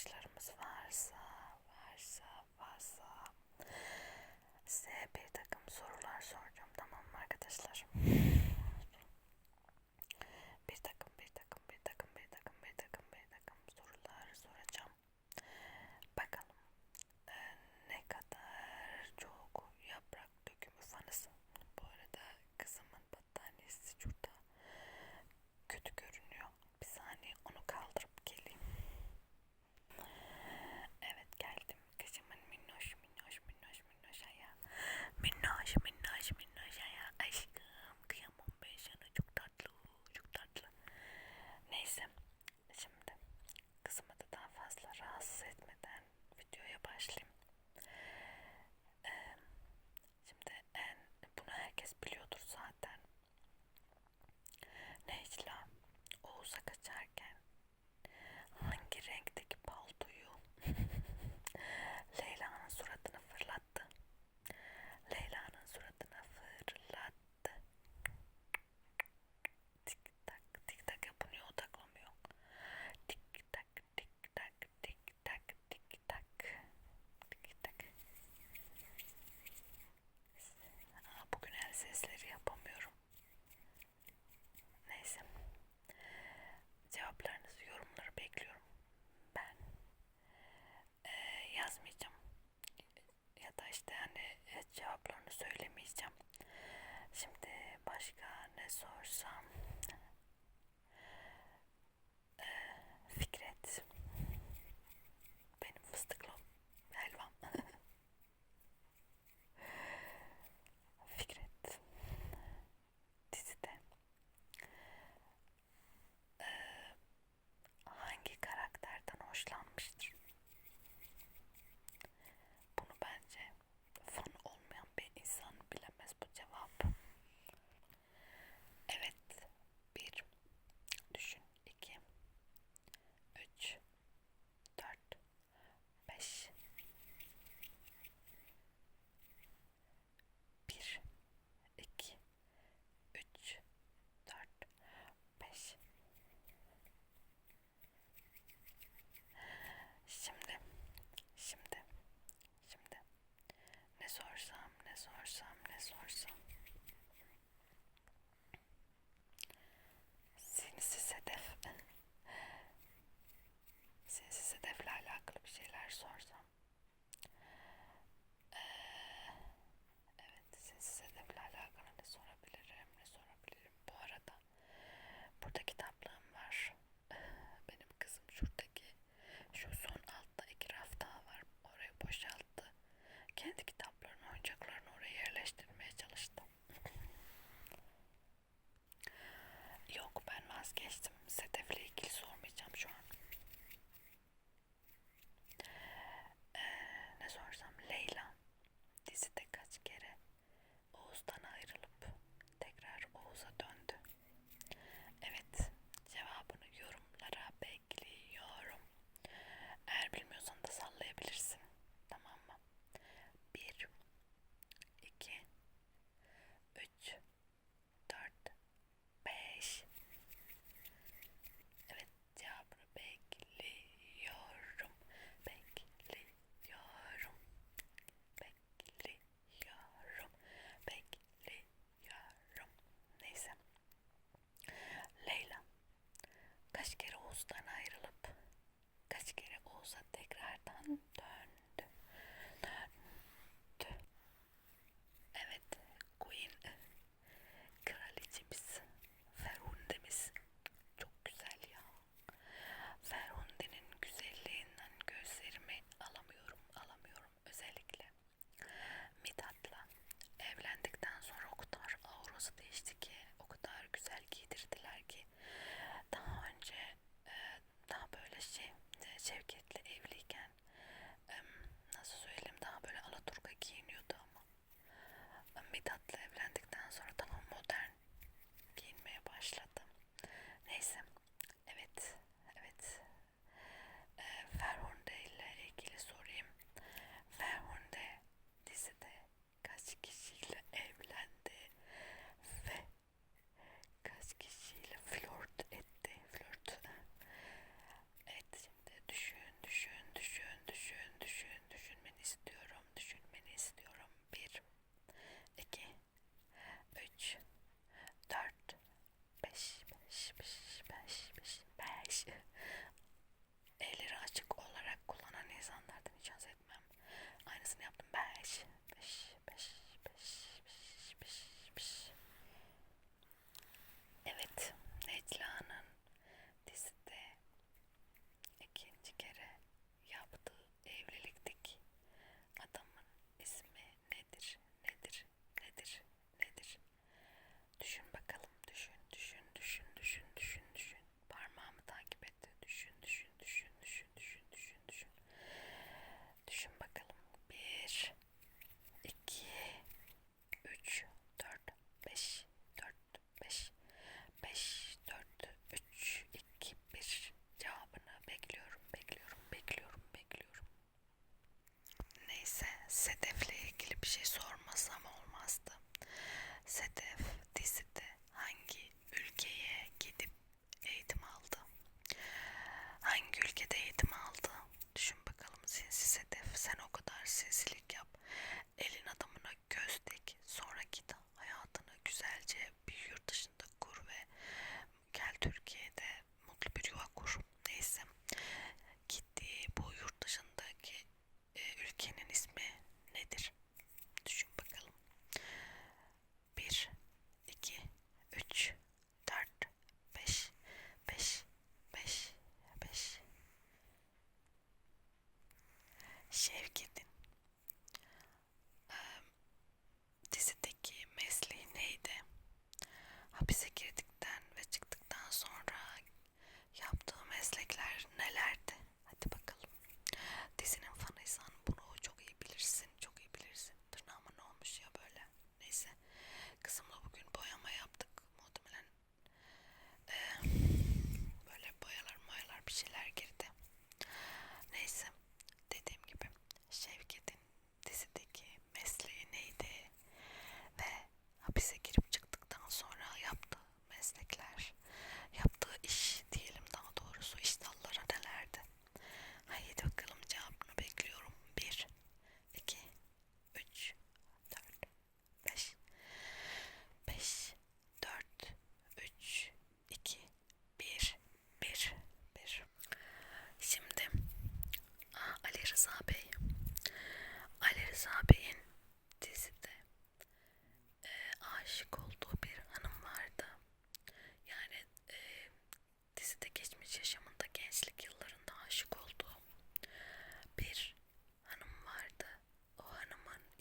arkadaşlarımız varsa varsa varsa size bir takım sorular soracağım tamam mı arkadaşlar?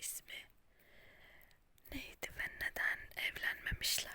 ismi neydi ve neden evlenmemişler?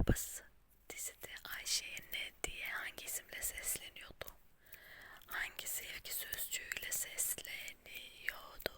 babası dizide Ayşe'ye ne diye hangi isimle sesleniyordu? Hangi sevgi sözcüğüyle sesleniyordu?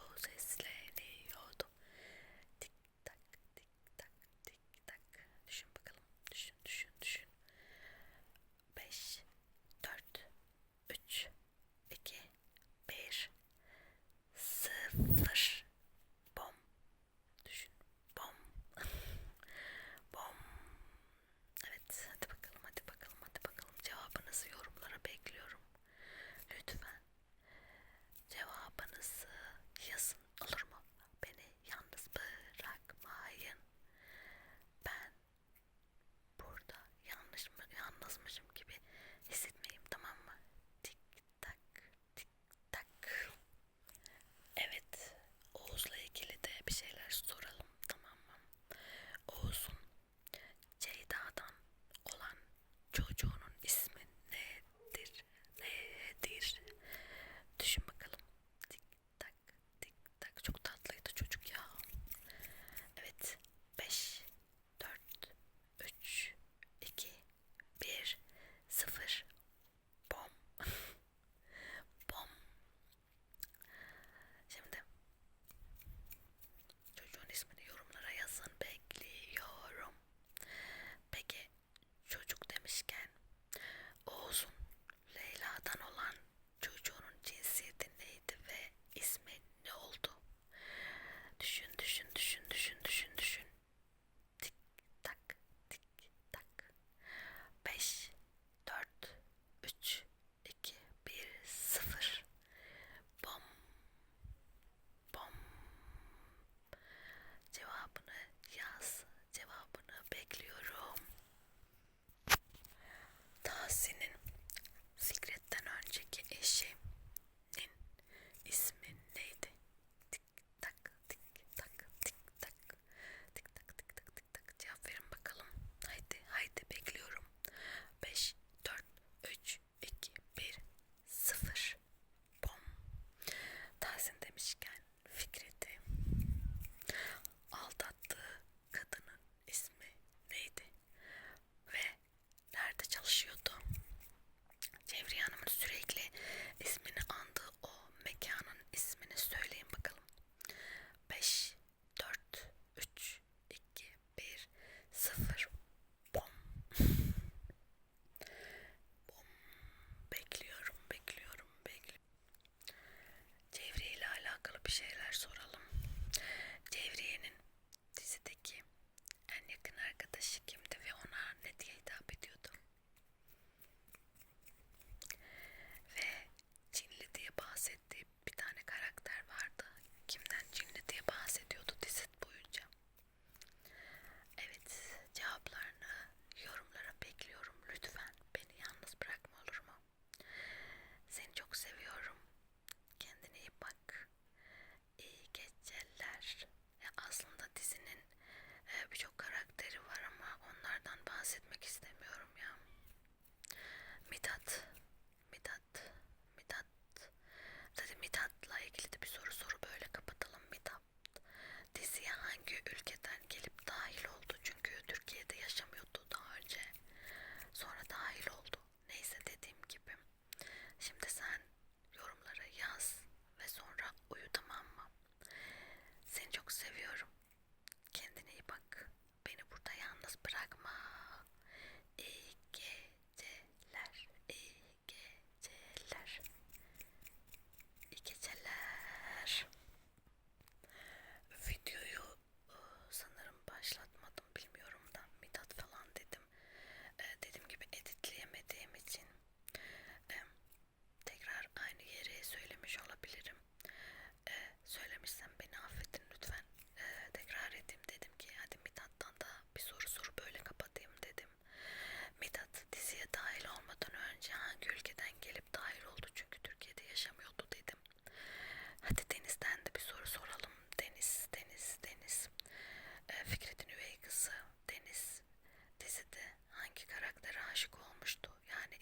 şeyler sor.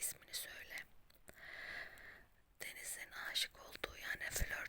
ismini söyle. Deniz'in aşık olduğu yani flört